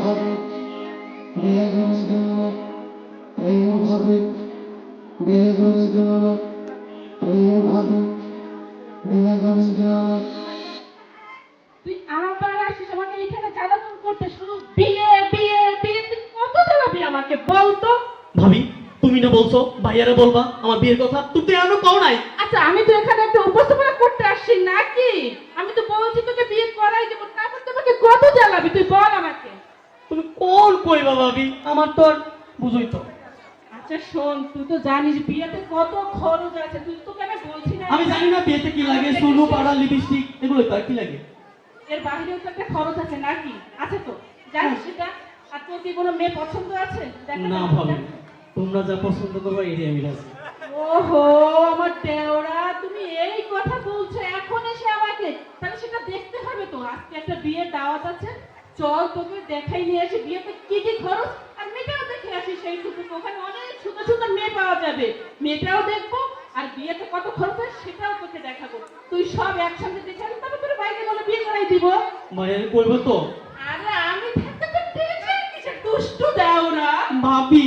এইভাবে বিয়ে করে বিয়ে করে গেল এইভাবে বিয়ে করে গেল তুই আবার আসিস আমাকে এখানে জ্বালাতন করতে? শুরু বিয়ে বিয়ে বিয়ে। তুই কত জ্বালাবি আমাকে বলতো? ভাবি তুমি না বলছো? ভাইয়ারা বলবা? আমার বিয়ের কথা তুমি তো এখনও কও নাই। আচ্ছা আমি তো এখানে একটা উপস্থাপনা করতে আসছি নাকি? আমি তো বলছি তোকে বিয়ে করাই দেবো তারপর তোমাকে কত জ্বালাবি? তুই বল কোন কইবা ভাবি? আমার তো আর বুঝই তো। আচ্ছা শোন তুই তো জানিস বিয়েতে কত খরচ আছে তুই তোকে আমি বলছি না। আমি জানি না বিয়েতে কি লাগে সোনু পাড়া লিপস্টিক এগুলো তো আর কি লাগে। এর বাইরেও তো একটা খরচ আছে নাকি? আছে তো। জানিস সেটা? আর তোর কি কোনো মেয়ে পছন্দ আছে? না ভাবি তোমরা যা পছন্দ করবা এটাই আমি রাজি। ওহো আমার দেওরা তুমি এই কথা বলছো এখন এসে আমাকে। তাহলে সেটা দেখতে হবে তো। আজকে একটা বিয়ের দাওয়াত আছে চল তোকে দেখাই নিয়ে আসি বিয়েতে কি কি খরচ? আর মেয়েটাও দেখে আসি সেই টুকু ওখানে অনেক সুন্দর সুন্দর মেয়ে পাওয়া যাবে। মেয়েটাও দেখব আর বিয়েতে কত খরচ হয় সেটাও তোকে দেখাবো। তুই সব একসঙ্গে দেখে আসবি তবে তোর বাইরে বলে বিয়ে করাই দিব। মানে আমি করব তো? আরে আমি থাকতে তো টেনশন কিসের? দুষ্টু দাও না ভাবি